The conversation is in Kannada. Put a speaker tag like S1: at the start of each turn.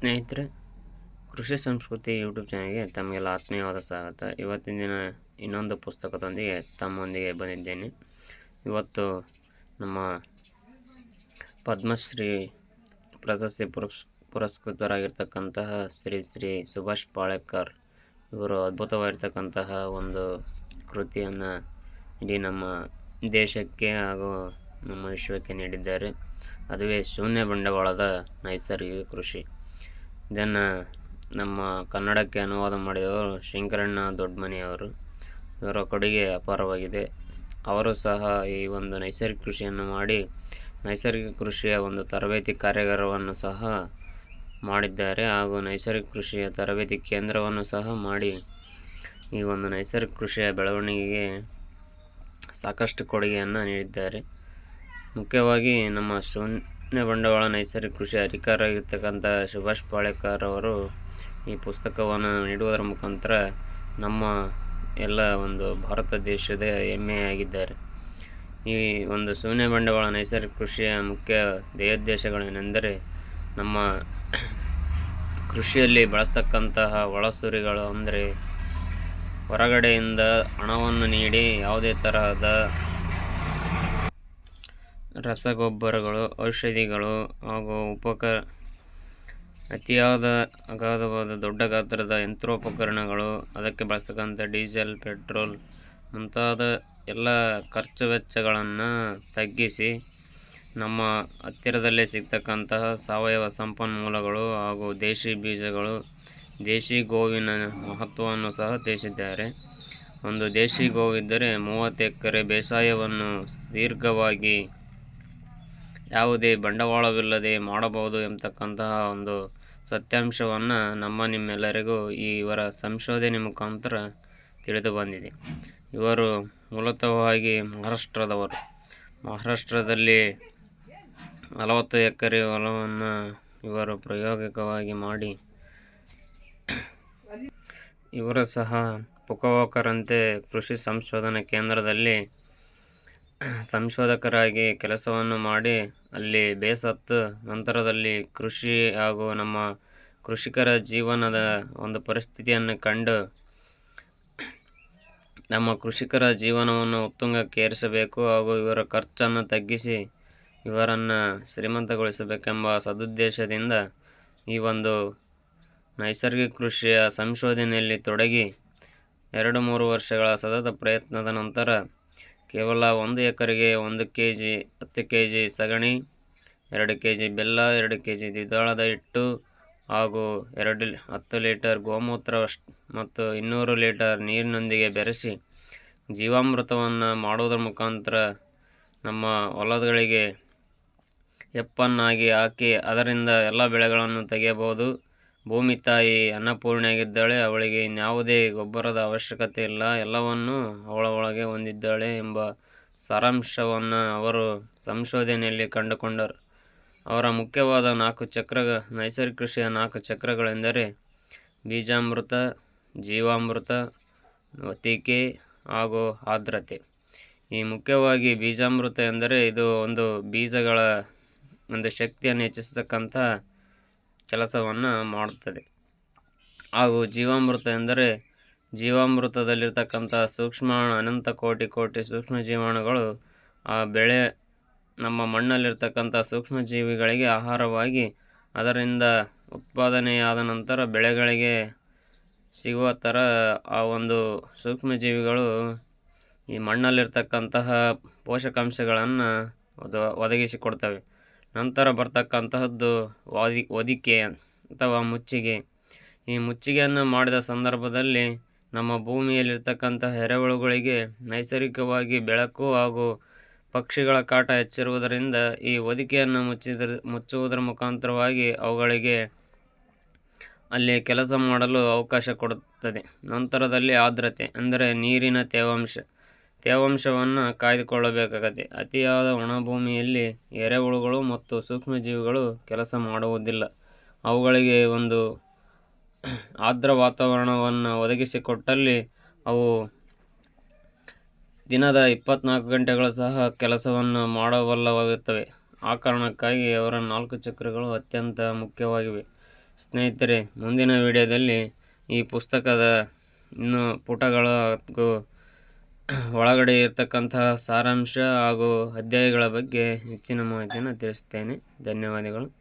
S1: ಸ್ನೇಹಿತರೆ, ಕೃಷಿ ಸಂಸ್ಕೃತಿ ಯೂಟ್ಯೂಬ್ ಚಾನಲ್ಗೆ ತಮಗೆಲ್ಲ ಆತ್ಮೀಯವಾದ ಸ್ವಾಗತ. ಇವತ್ತಿನ ದಿನ ಇನ್ನೊಂದು ಪುಸ್ತಕದೊಂದಿಗೆ ತಮ್ಮೊಂದಿಗೆ ಬಂದಿದ್ದೇನೆ. ಇವತ್ತು ನಮ್ಮ ಪದ್ಮಶ್ರೀ ಪ್ರಶಸ್ತಿ ಪುರಸ್, ಪುರಸ್ಕೃತರಾಗಿರ್ತಕ್ಕಂತಹ ಶ್ರೀ ಶ್ರೀ ಸುಭಾಷ್ ಪಾಳೇಕರ್ ಇವರು ಅದ್ಭುತವಾಗಿರ್ತಕ್ಕಂತಹ ಒಂದು ಕೃತಿಯನ್ನು ಇಡೀ ನಮ್ಮ ದೇಶಕ್ಕೆ ಹಾಗೂ ನಮ್ಮ ವಿಶ್ವಕ್ಕೆ ನೀಡಿದ್ದಾರೆ. ಅದುವೇ ಶೂನ್ಯ ಬಂಡವಾಳದ ನೈಸರ್ಗಿಕ ಕೃಷಿ. ಇದನ್ನು ನಮ್ಮ ಕನ್ನಡಕ್ಕೆ ಅನುವಾದ ಮಾಡಿದವರು ಶಂಕರಣ್ಣ ದೊಡ್ಡಮನೆಯವರು ಇವರ ಕೊಡುಗೆ ಅಪಾರವಾಗಿದೆ. ಅವರು ಸಹ ಈ ಒಂದು ನೈಸರ್ಗಿಕ ಕೃಷಿಯನ್ನು ಮಾಡಿ, ನೈಸರ್ಗಿಕ ಕೃಷಿಯ ಒಂದು ತರಬೇತಿ ಕಾರ್ಯಾಗಾರವನ್ನು ಸಹ ಮಾಡಿದ್ದಾರೆ ಹಾಗೂ ನೈಸರ್ಗಿಕ ಕೃಷಿಯ ತರಬೇತಿ ಕೇಂದ್ರವನ್ನು ಸಹ ಮಾಡಿ ಈ ಒಂದು ನೈಸರ್ಗಿಕ ಕೃಷಿಯ ಬೆಳವಣಿಗೆಗೆ ಸಾಕಷ್ಟು ಕೊಡುಗೆಯನ್ನು ನೀಡಿದ್ದಾರೆ. ಮುಖ್ಯವಾಗಿ ನಮ್ಮ ಶೂನ್ಯ ಬಂಡವಾಳ ನೈಸರ್ಗಿಕ ಕೃಷಿ ಅಧಿಕಾರಿಯಾಗಿರ್ತಕ್ಕಂಥ ಸುಭಾಷ್ ಪಾಳೇಕರ್ ಅವರು ಈ ಪುಸ್ತಕವನ್ನು ನೀಡುವುದರ ಮುಖಾಂತರ ನಮ್ಮ ಎಲ್ಲ ಒಂದು ಭಾರತ ದೇಶದ ಹೆಮ್ಮೆಯಾಗಿದ್ದಾರೆ. ಈ ಒಂದು ಶೂನ್ಯ ಬಂಡವಾಳ ನೈಸರ್ಗಿಕ ಕೃಷಿಯ ಮುಖ್ಯ ಧ್ಯೇಯೋದ್ದೇಶಗಳೇನೆಂದರೆ ನಮ್ಮ ಕೃಷಿಯಲ್ಲಿ ಬಳಸ್ತಕ್ಕಂತಹ ಒಳಸುರಿಗಳು ಅಂದರೆ ಹೊರಗಡೆಯಿಂದ ಹಣವನ್ನು ನೀಡಿ ಯಾವುದೇ ತರಹದ ರಸಗೊಬ್ಬರಗಳು, ಔಷಧಿಗಳು ಹಾಗೂ ಉಪಕ, ಅತಿಯಾದ ಅಗಾಧವಾದ ದೊಡ್ಡ ಗಾತ್ರದ ಯಂತ್ರೋಪಕರಣಗಳು, ಅದಕ್ಕೆ ಬಳಸ್ತಕ್ಕಂಥ ಡೀಸೆಲ್, ಪೆಟ್ರೋಲ್ ಮುಂತಾದ ಎಲ್ಲ ಖರ್ಚು ವೆಚ್ಚಗಳನ್ನು ತಗ್ಗಿಸಿ ನಮ್ಮ ಹತ್ತಿರದಲ್ಲೇ ಸಿಗ್ತಕ್ಕಂತಹ ಸಾವಯವ ಸಂಪನ್ಮೂಲಗಳು ಹಾಗೂ ದೇಶಿ ಬೀಜಗಳು, ದೇಶಿ ಗೋವಿನ ಮಹತ್ವವನ್ನು ಸಹ ತಿಳಿಸಿದ್ದಾರೆ. ಒಂದು ದೇಶಿ ಗೋವಿದ್ದರೆ ಮೂವತ್ತು ಎಕರೆ ಬೇಸಾಯವನ್ನು ದೀರ್ಘವಾಗಿ ಯಾವುದೇ ಬಂಡವಾಳವಿಲ್ಲದೆ ಮಾಡಬಹುದು ಎಂಬತಕ್ಕಂತಹ ಒಂದು ಸತ್ಯಾಂಶವನ್ನು ನಮ್ಮ ನಿಮ್ಮೆಲ್ಲರಿಗೂ ಈ ಇವರ ಸಂಶೋಧನೆ ಮುಖಾಂತರ ತಿಳಿದು ಬಂದಿದೆ. ಇವರು ಮೂಲತಃವಾಗಿ ಮಹಾರಾಷ್ಟ್ರದವರು. ಮಹಾರಾಷ್ಟ್ರದಲ್ಲಿ ನಲವತ್ತು ಎಕರೆ ಹೊಲವನ್ನು ಇವರು ಪ್ರಾಯೋಗಿಕವಾಗಿ ಮಾಡಿ ಇವರು ಸಹ ಪುಕವೋಕರಂತೆ ಕೃಷಿ ಸಂಶೋಧನಾ ಕೇಂದ್ರದಲ್ಲಿ ಸಂಶೋಧಕರಾಗಿ ಕೆಲಸವನ್ನು ಮಾಡಿ ಅಲ್ಲಿ ಬೇಸತ್ತು ನಂತರದಲ್ಲಿ ಕೃಷಿ ಹಾಗೂ ನಮ್ಮ ಕೃಷಿಕರ ಜೀವನದ ಒಂದು ಪರಿಸ್ಥಿತಿಯನ್ನು ಕಂಡು ನಮ್ಮ ಕೃಷಿಕರ ಜೀವನವನ್ನು ಉತ್ತುಂಗಕ್ಕೇರಿಸಬೇಕು ಹಾಗೂ ಇವರ ಖರ್ಚನ್ನು ತಗ್ಗಿಸಿ ಇವರನ್ನು ಶ್ರೀಮಂತಗೊಳಿಸಬೇಕೆಂಬ ಸದುದ್ದೇಶದಿಂದ ಈ ಒಂದು ನೈಸರ್ಗಿಕ ಕೃಷಿಯ ಸಂಶೋಧನೆಯಲ್ಲಿ ತೊಡಗಿ ಎರಡು ಮೂರು ವರ್ಷಗಳ ಸತತ ಪ್ರಯತ್ನದ ನಂತರ ಕೇವಲ ಒಂದು ಎಕರೆಗೆ ಒಂದು ಕೆ ಜಿ ಹತ್ತು ಕೆ ಜಿ ಸಗಣಿ, ಎರಡು ಕೆ ಜಿ ಬೆಲ್ಲ, ಎರಡು ಕೆ ಜಿ ದ್ವಿದಳದ ಹಿಟ್ಟು ಹಾಗೂ ಎರಡು ಹತ್ತು ಲೀಟರ್ ಗೋಮೂತ್ರ ಮತ್ತು ಇನ್ನೂರು ಲೀಟರ್ ನೀರಿನೊಂದಿಗೆ ಬೆರೆಸಿ ಜೀವಾಮೃತವನ್ನು ಮಾಡುವುದರ ಮುಖಾಂತರ ನಮ್ಮ ಹೊಲಗಳಿಗೆ ಎಪ್ಪನ್ನಾಗಿ ಹಾಕಿ ಅದರಿಂದ ಎಲ್ಲ ಬೆಳೆಗಳನ್ನು ತೆಗೆಯಬಹುದು. ಭೂಮಿ ತಾಯಿ ಅನ್ನಪೂರ್ಣೆಯಾಗಿದ್ದಾಳೆ. ಅವಳಿಗೆ ಇನ್ಯಾವುದೇ ಗೊಬ್ಬರದ ಅವಶ್ಯಕತೆ ಇಲ್ಲ. ಎಲ್ಲವನ್ನೂ ಅವಳ ಒಳಗೆ ಹೊಂದಿದ್ದಾಳೆ ಎಂಬ ಸಾರಾಂಶವನ್ನು ಅವರು ಸಂಶೋಧನೆಯಲ್ಲಿ ಕಂಡುಕೊಂಡರು. ಅವರ ಮುಖ್ಯವಾದ ನಾಲ್ಕು ಚಕ್ರ, ನೈಸರ್ಗಿಕ ಕೃಷಿಯ ನಾಲ್ಕು ಚಕ್ರಗಳೆಂದರೆ ಬೀಜಾಮೃತ, ಜೀವಾಮೃತ ವತಿಕೆ ಹಾಗೂ ಆರ್ದ್ರತೆ. ಈ ಮುಖ್ಯವಾಗಿ ಬೀಜಾಮೃತ ಎಂದರೆ ಇದು ಒಂದು ಬೀಜಗಳ ಒಂದು ಶಕ್ತಿಯನ್ನು ಹೆಚ್ಚಿಸತಕ್ಕಂಥ ಕೆಲಸವನ್ನು ಮಾಡುತ್ತದೆ. ಹಾಗೂ ಜೀವಾಮೃತ ಎಂದರೆ ಜೀವಾಮೃತದಲ್ಲಿರ್ತಕ್ಕಂಥ ಸೂಕ್ಷ್ಮ ಅನಂತ ಕೋಟಿ ಕೋಟಿ ಸೂಕ್ಷ್ಮ ಜೀವಾಣುಗಳು, ಆ ಬೆಳೆ ನಮ್ಮ ಮಣ್ಣಲ್ಲಿರ್ತಕ್ಕಂಥ ಸೂಕ್ಷ್ಮಜೀವಿಗಳಿಗೆ ಆಹಾರವಾಗಿ ಅದರಿಂದ ಉತ್ಪಾದನೆಯಾದ ನಂತರ ಬೆಳೆಗಳಿಗೆ ಸಿಗುವ ಥರ ಆ ಒಂದು ಸೂಕ್ಷ್ಮ ಜೀವಿಗಳು ಈ ಮಣ್ಣಲ್ಲಿರ್ತಕ್ಕಂತಹ ಪೋಷಕಾಂಶಗಳನ್ನು ಒದ, ಒದಗಿಸಿಕೊಡ್ತವೆ. ನಂತರ ಬರ್ತಕ್ಕಂತಹದ್ದು ವಾದಿ, ಹೊದಿಕೆ ಅಥವಾ ಮುಚ್ಚಿಗೆ. ಈ ಮುಚ್ಚಿಗೆಯನ್ನು ಮಾಡಿದ ಸಂದರ್ಭದಲ್ಲಿ ನಮ್ಮ ಭೂಮಿಯಲ್ಲಿರ್ತಕ್ಕಂತಹ ಎರೆಹುಳುಗಳಿಗೆ ನೈಸರ್ಗಿಕವಾಗಿ ಬೆಳಕು ಹಾಗೂ ಪಕ್ಷಿಗಳ ಕಾಟ ಹೆಚ್ಚಿರುವುದರಿಂದ ಈ ಹೊದಿಕೆಯನ್ನು ಮುಚ್ಚಿದ ಮುಚ್ಚುವುದರ ಮುಖಾಂತರವಾಗಿ ಅವುಗಳಿಗೆ ಅಲ್ಲಿ ಕೆಲಸ ಮಾಡಲು ಅವಕಾಶ ಕೊಡುತ್ತದೆ. ನಂತರದಲ್ಲಿ ಆರ್ದ್ರತೆ, ಅಂದರೆ ನೀರಿನ ತೇವಾಂಶ ತೇವಾಂಶವನ್ನು ಕಾಯ್ದುಕೊಳ್ಳಬೇಕಾಗತ್ತೆ. ಅತಿಯಾದ ಒಣಭೂಮಿಯಲ್ಲಿ ಎರೆಹುಳುಗಳು ಮತ್ತು ಸೂಕ್ಷ್ಮಜೀವಿಗಳು ಕೆಲಸ ಮಾಡುವುದಿಲ್ಲ. ಅವುಗಳಿಗೆ ಒಂದು ಆರ್ದ್ರ ವಾತಾವರಣವನ್ನು ಒದಗಿಸಿಕೊಟ್ಟಲ್ಲಿ ಅವು ದಿನದ ಇಪ್ಪತ್ನಾಲ್ಕು ಗಂಟೆಗಳು ಸಹ ಕೆಲಸವನ್ನು ಮಾಡಬಲ್ಲವಾಗುತ್ತವೆ ಆ ಕಾರಣಕ್ಕಾಗಿ ಅವರ ನಾಲ್ಕು ಚಕ್ರಗಳು ಅತ್ಯಂತ ಮುಖ್ಯವಾಗಿವೆ. ಸ್ನೇಹಿತರೆ, ಮುಂದಿನ ವಿಡಿಯೋದಲ್ಲಿ ಈ ಪುಸ್ತಕದ ಇನ್ನು ಪುಟಗಳ ಹಾಗೂ ಒಳಗಡೆ ಇರತಕ್ಕಂತಹ ಸಾರಾಂಶ ಹಾಗೂ ಅಧ್ಯಾಯಗಳ ಬಗ್ಗೆ ಹೆಚ್ಚಿನ ಮಾಹಿತಿಯನ್ನು ತಿಳಿಸುತ್ತೇನೆ. ಧನ್ಯವಾದಗಳು.